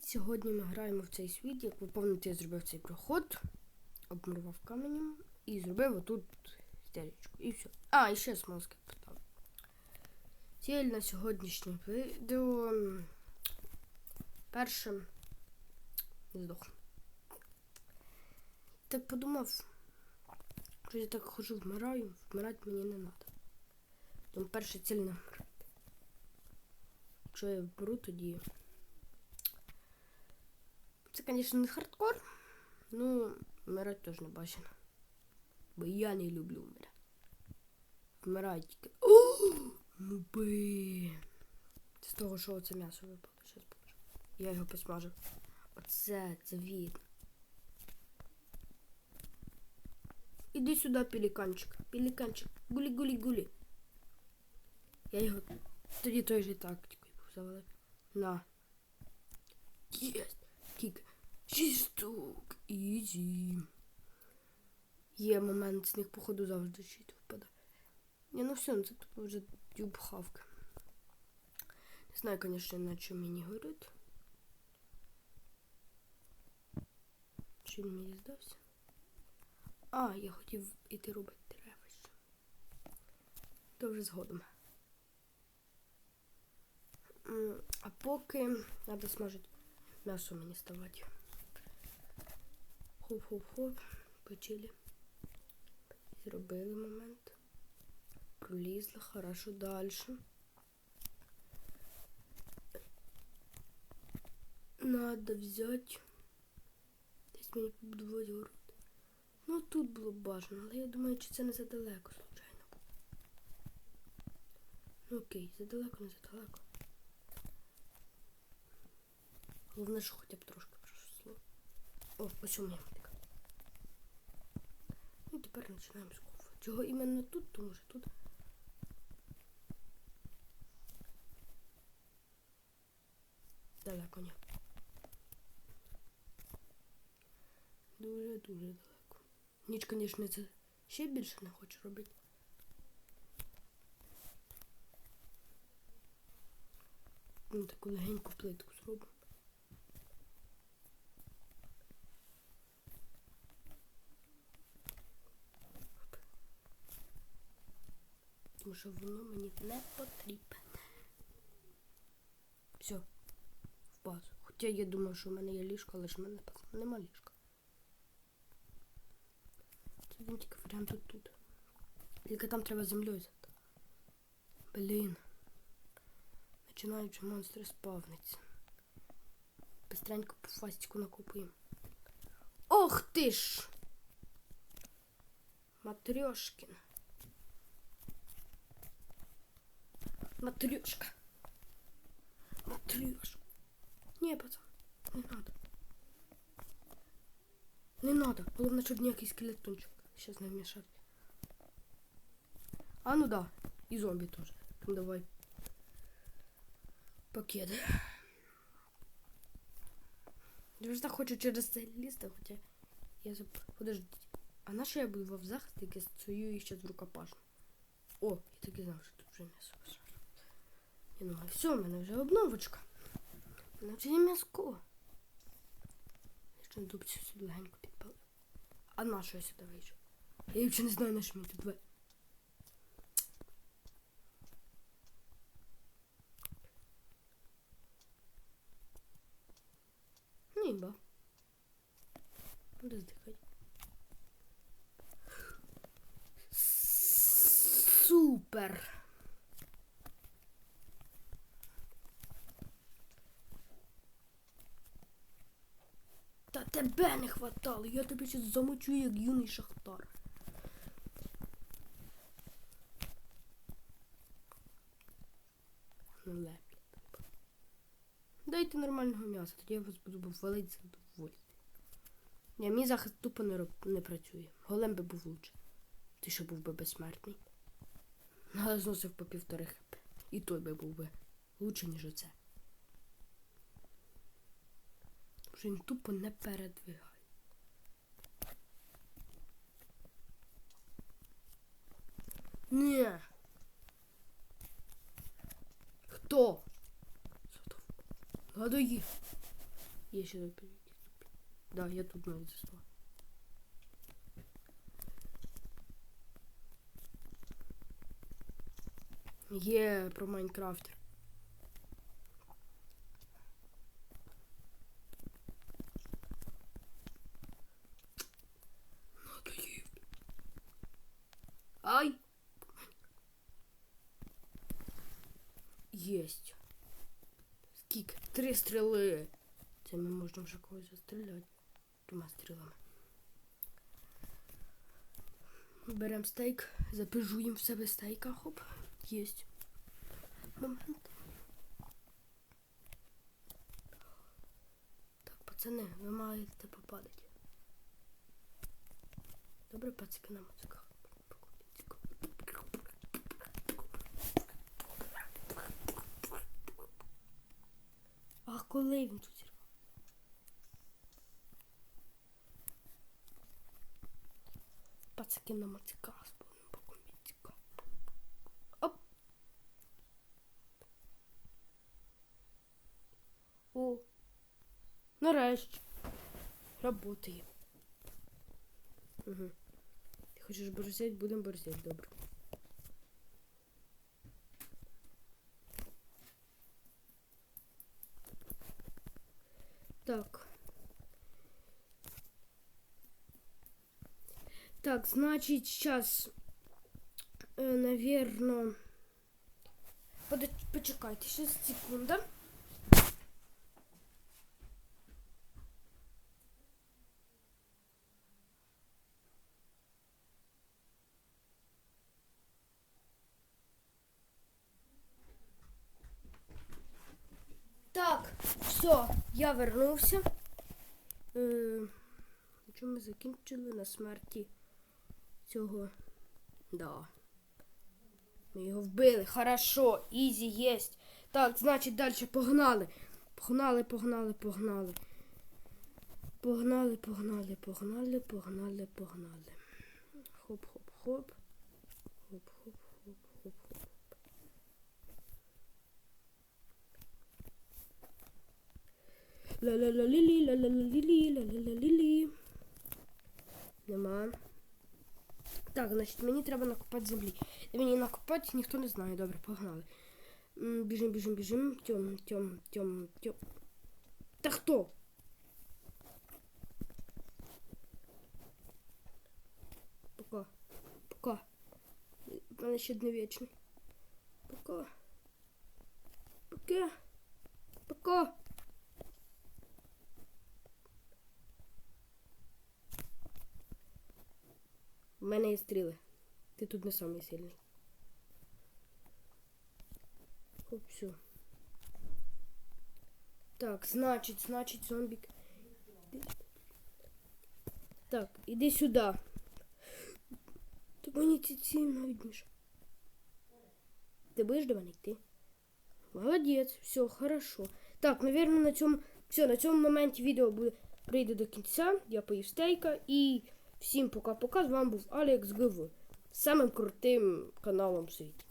Сьогодні ми граємо в цей світ. Як ви пам'ятаєте, я зробив цей проход, обмурував каменем і зробив отут стелечку. І все. А, і ще смолоски поставив. Ціль на сьогоднішнє відео. Перше здох. Так подумав, що я так хожу, вмираю, вмирати мені не треба. Тому перша ціль не вмирати. Якщо я вмру, тоді. Це, звісно, не хардкор, ну, вмирати теж не бажано. Бо я не люблю вмирати. Вмираю тільки. О! Ну би. З того, що оце м'ясо випало. Щас покажу. Я його посмажив. Оце, це видно. Іди сюди, пеліканчик. Пеліканчик. Гулі-гулі-гулі. Я його тоді той же тактикою був завалив. На. Єсть. Кік. Шість штук. Ізі. Є момент, з них, походу, завжди щит випадає. Ні, ну все, ну це тупо вже тюб хавка. Не знаю, звісно, на чому мені горить. Чи він мені здався? А, я хотів іти робити дерева ще. То вже згодом. А поки треба смажити м'ясо мені ставати. Хоп-хоп-хоп. Почили. Зробили момент. Пролізли, хорошо далі. Надо взяти. Десь мені побудувати город. Ну тут було б бажано, але я думаю, чи це не задалеко, случайно. Ну окей, задалеко, не задалеко. Головне, що хоча б трошки пройшло. О, ось у мене мотика. Ну і тепер починаємо з кофе. Чого іменно тут, тому що тут. Далеко ні. Дуже-дуже далеко. Ніч, звісно, це ще більше не хочу робити. Ну, таку легеньку плитку зроблю. Що воно мені не потрібне. Все, в базу. Хоча я думав, що в мене є ліжко, але ж в мене нема ліжка. Це він тільки варіант тут тут. Тільки там треба землею зати. Блін. Починають вже монстри спавниться. Быстренько по фастику накопуємо. Ох ти ж! Матрьошкін. Матрюшка. Матрюшка. Не, пацан, не надо. Не надо. Головне, щоб ніякий скелетончик сейчас не вмешать. А, ну да. И зомби тоже. Ну, давай. Пакет. Я вже так хочу через це лізти, хоча я заб... Подождіть. А на що я буду в захист, як я стою і ще з рукопашну? О, я так і знав, що тут вже м'ясо. Я думаю, все, в мене вже обновочка. У мене вже є м'яско. Я ще дубцю сюди легенько підпалив. А на що я сюди вийшов? Я взагалі не знаю, на що мені тут ви. Ніба. Буде здихати. Супер! Тебе не хватало, я тебе ще замочу, як юний шахтар. Ну. Дайте нормального м'яса, тоді я вас буду валити задоволити. Ні, мій захист тупо не, роб... не працює. Голем би був лучше. Ти що був би безсмертний. Але зносив по півтори хп. І той би був би лучше, ніж оце. Вже він тупо не передвигає. Ні. Хто? Задов... Надоїв. Я сюда перейти. Да, я тут навіть засла. Є про Майнкрафт. Єсть. Скільки? Три стріли. Це ми можемо вже когось застріляти. Трьома стрілами. Беремо стейк, запижуємо в себе стейка. Хоп. Єсть. Момент. Так, пацани, ви маєте попадати. Добре, пацики на музиках. Коли він тут зірвав? Пацики на мациках з повним боком. Оп! О! Нарешті. Работає. Угу. Ти хочеш борзять, будемо борзять, добре. Так. Так, значит, сейчас, э, наверное... Подо... Почекайте, сейчас секунда. Все, я вернувся. Е, чому ми закінчили на смерті цього. Да. Ми його вбили. Хорошо, ізі єсть. Так, значить, далі погнали. Погнали, погнали, погнали. Погнали, погнали, погнали, погнали, погнали. Хоп-хоп-хоп. Хоп-хоп-хоп-хоп-хоп. Ла-ла-ла-лі-лі, ла-ла-ла-лі-лі, ла-ла-ла-лі-лі. Нема. Так, значить, мені треба накопати землі. Де мені накопати, ніхто не знає. Добре, погнали. М, Біжим, біжим, біжим. Тьом, тьом, тьом, тьом. Та хто? Пока. Пока. У мене ще не вічний. Пока. Пока. Пока. У мене є стріли. Ти тут не самий сильний. Оп, все. Так, значить, значить, зомбік. Так, іди сюди. Так мені ці ці навіть Ти будеш до мене йти? Молодець, все, хорошо. Так, наверное, на цьому. Все, на цьому моменті відео буде прийде до кінця. Я поїв стейка і всім пока-пока. З вами був Алекс ГВ. Самим крутим каналом світі.